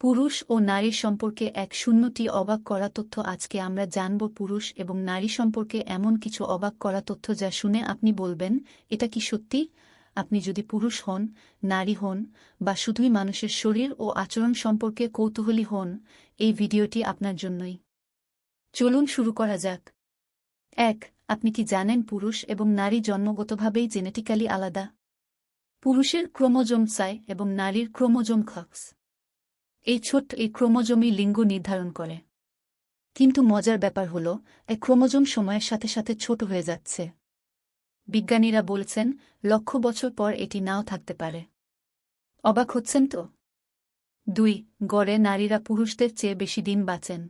পুরুষ ও নারীর সম্পর্কে এক শূন্যটি অবাক করা তথ্য আজকে আমরা জানব। পুরুষ এবং নারী সম্পর্কে এমন কিছু অবাক করা তথ্য যা শুনে আপনি বলবেন, এটা কি সত্যি? আপনি যদি পুরুষ হন, নারী হন, বা শুধুই মানুষের শরীর ও আচরণ সম্পর্কে কৌতূহলী হন, এই ভিডিওটি আপনার জন্যই। চলুন শুরু করা যাক। এক, আপনি কি জানেন পুরুষ এবং নারী জন্মগতভাবেই জেনেটিক্যালি আলাদা? পুরুষের ক্রোমোজোম সাই এবং নারীর ক্রোমোজোম খক্স এই ছোট্ট এই ক্রোমোজোমই লিঙ্গ নির্ধারণ করে। কিন্তু মজার ব্যাপার হল, এই ক্রোমোজোম সময়ের সাথে সাথে ছোট হয়ে যাচ্ছে। বিজ্ঞানীরা বলছেন, লক্ষ বছর পর এটি নাও থাকতে পারে। অবাক হচ্ছেন তো? দুই, গড়ে নারীরা পুরুষদের চেয়ে বেশি দিন বাঁচেন।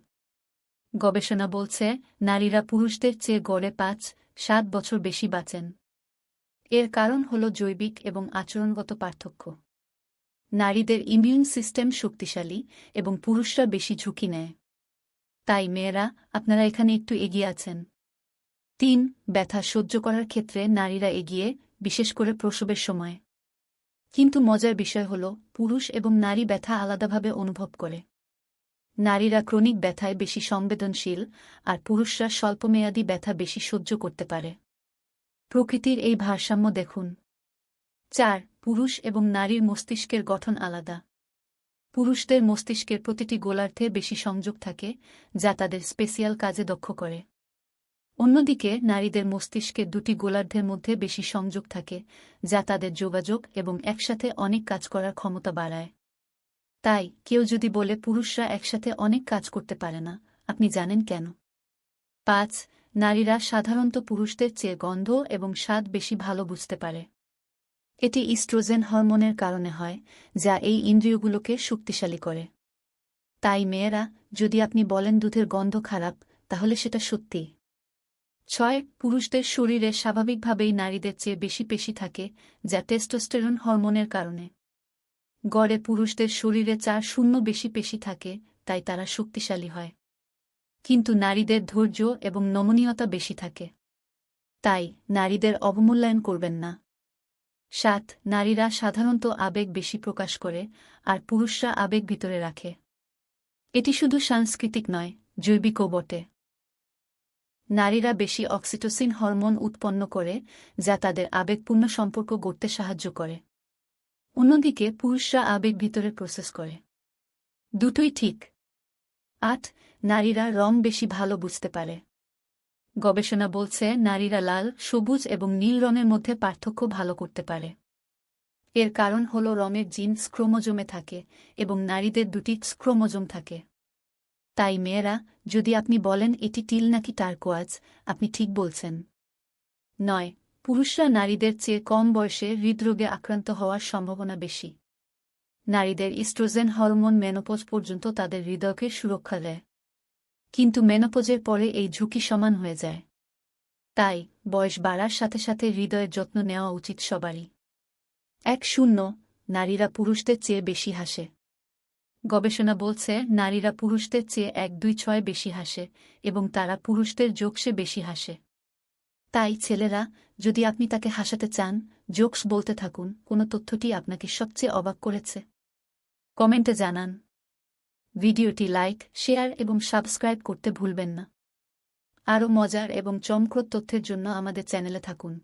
গবেষণা বলছে, নারীরা পুরুষদের চেয়ে গড়ে পাঁচ, সাত বছর বেশি বাঁচেন। এর কারণ হল জৈবিক এবং আচরণগত পার্থক্য। নারীদের ইমিউন সিস্টেম শক্তিশালী এবং পুরুষরা বেশি ঝুঁকি নেয়। তাই মেয়েরা, আপনারা এখানে একটু এগিয়ে আছেন। তিন, ব্যথা সহ্য করার ক্ষেত্রে নারীরা এগিয়ে, বিশেষ করে প্রসবের সময়। কিন্তু মজার বিষয় হল, পুরুষ এবং নারী ব্যথা আলাদাভাবে অনুভব করে। নারীরা ক্রনিক ব্যথায় বেশি সংবেদনশীল আর পুরুষরা স্বল্পমেয়াদী ব্যথা বেশি সহ্য করতে পারে। প্রকৃতির এই ভারসাম্য দেখুন। চার পুরুষ এবং নারীর মস্তিষ্কের গঠন আলাদা। পুরুষদের মস্তিষ্কের প্রতিটি গোলার্ধে বেশি সংযোগ থাকে, যা তাদের স্পেশিয়াল কাজে দক্ষ করে। অন্যদিকে, নারীদের মস্তিষ্কের দুটি গোলার্ধের মধ্যে বেশি সংযোগ থাকে, যা তাদের যোগাযোগ এবং একসাথে অনেক কাজ করার ক্ষমতা বাড়ায়। তাই, কেউ যদি বলে পুরুষরা একসাথে অনেক কাজ করতে পারে না, আপনি জানেন কেন? পাঁচ, নারীরা সাধারণত পুরুষদের চেয়ে গন্ধ এবং স্বাদ বেশি ভালো বুঝতে পারে। এটি ইস্ট্রোজেন হরমোনের কারণে হয়, যা এই ইন্দ্রিয়গুলোকে শক্তিশালী করে। তাই মেয়েরা, যদি আপনি বলেন দুধের গন্ধ খারাপ, তাহলে সেটা সত্যি। ছয়, পুরুষদের শরীরে স্বাভাবিকভাবেই নারীদের চেয়ে বেশি পেশি থাকে, যা টেস্টোস্টেরন হরমোনের কারণে। গড়ে পুরুষদের শরীরে চার শূন্য বেশি পেশি থাকে, তাই তারা শক্তিশালী হয়। কিন্তু নারীদের ধৈর্য এবং নমনীয়তা বেশি থাকে। তাই নারীদের অবমূল্যায়ন করবেন না। সাত, নারীরা সাধারণত আবেগ বেশি প্রকাশ করে, আর পুরুষরা আবেগ ভিতরে রাখে। এটি শুধু সাংস্কৃতিক নয়, জৈবিকও বটে। নারীরা বেশি অক্সিটোসিন হরমোন উৎপন্ন করে, যা তাদের আবেগপূর্ণ সম্পর্ক গড়তে সাহায্য করে। অন্যদিকে, পুরুষরা আবেগ ভিতরে প্রসেস করে। দুটোই ঠিক। আট, নারীরা রং বেশি ভালো বুঝতে পারে। গবেষণা বলছে, নারীরা লাল, সবুজ এবং নীল রঙের মধ্যে পার্থক্য ভালো করতে পারে। এর কারণ হল রঙের জিন স্ক্রোমোজোমে থাকে এবং নারীদের দুটি স্ক্রোমোজোম থাকে। তাই মেয়েরা, যদি আপনি বলেন এটি টিল নাকি টার্কোয়াজ, আপনি ঠিক বলছেন। নয়, পুরুষরা নারীদের চেয়ে কম বয়সে হৃদরোগে আক্রান্ত হওয়ার সম্ভাবনা বেশি। নারীদের ইস্ট্রোজেন হরমোন মেনোপোজ পর্যন্ত তাদের হৃদয়কে সুরক্ষা দেয়। কিন্তু মেনোপোজের পরে এই ঝুঁকি সমান হয়ে যায়। তাই, বয়স বাড়ার সাথে সাথে হৃদয়ের যত্ন নেওয়া উচিত সবারই। এক শূন্য, নারীরা পুরুষদের চেয়ে বেশি হাসে। গবেষণা বলছে, নারীরা পুরুষদের চেয়ে এক দুই ছয় বেশি হাসে এবং তারা পুরুষদের জোকসে বেশি হাসে। তাই, ছেলেরা, যদি আপনি তাকে হাসাতে চান জোকস বলতে থাকুন, কোনো তথ্যটি আপনাকে সবচেয়ে অবাক করেছে। কমেন্টে জানান। ভিডিওটি লাইক, শেয়ার এবং সাবস্ক্রাইব করতে ভুলবেন না। আরও মজার এবং চমকপ্রদ তথ্যের জন্য আমাদের চ্যানেলে থাকুন।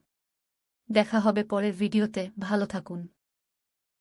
দেখা হবে পরের ভিডিওতে, ভালো থাকুন।